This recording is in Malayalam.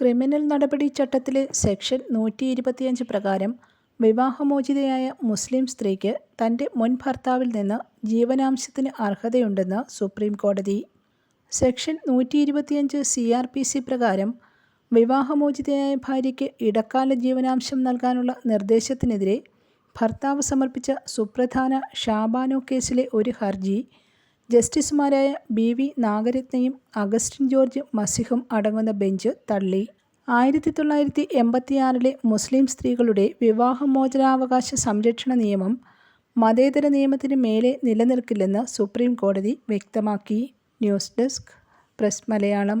ക്രിമിനൽ നടപടി ചട്ടത്തിലെ സെക്ഷൻ നൂറ്റി ഇരുപത്തിയഞ്ച് പ്രകാരം വിവാഹമോചിതയായ മുസ്ലിം സ്ത്രീക്ക് തന്റെ മുൻ ഭർത്താവിൽ നിന്ന് ജീവനാംശത്തിന് അർഹതയുണ്ടെന്ന് സുപ്രീം കോടതി. സെക്ഷൻ നൂറ്റി ഇരുപത്തിയഞ്ച് സി ആർ പി സി പ്രകാരം വിവാഹമോചിതയായ ഭാര്യയ്ക്ക് ഇടക്കാല ജീവനാംശം നൽകാനുള്ള നിർദ്ദേശത്തിനെതിരെ ഭർത്താവ് സമർപ്പിച്ച സുപ്രധാന ഷാബാനോ കേസിലെ ഒരു ഹർജി ജസ്റ്റിസുമാരായ ബി വി നാഗരത്നയും അഗസ്റ്റിൻ ജോർജ് മസിഹും അടങ്ങുന്ന ബെഞ്ച് തള്ളി. ആയിരത്തി തൊള്ളായിരത്തി എൺപത്തിയാറിലെ മുസ്ലിം സ്ത്രീകളുടെ വിവാഹമോചനാവകാശ സംരക്ഷണ നിയമം മതേതര നിയമത്തിന് മേലെ നിലനിൽക്കില്ലെന്ന് സുപ്രീം കോടതി വ്യക്തമാക്കി. News desk press Malayalam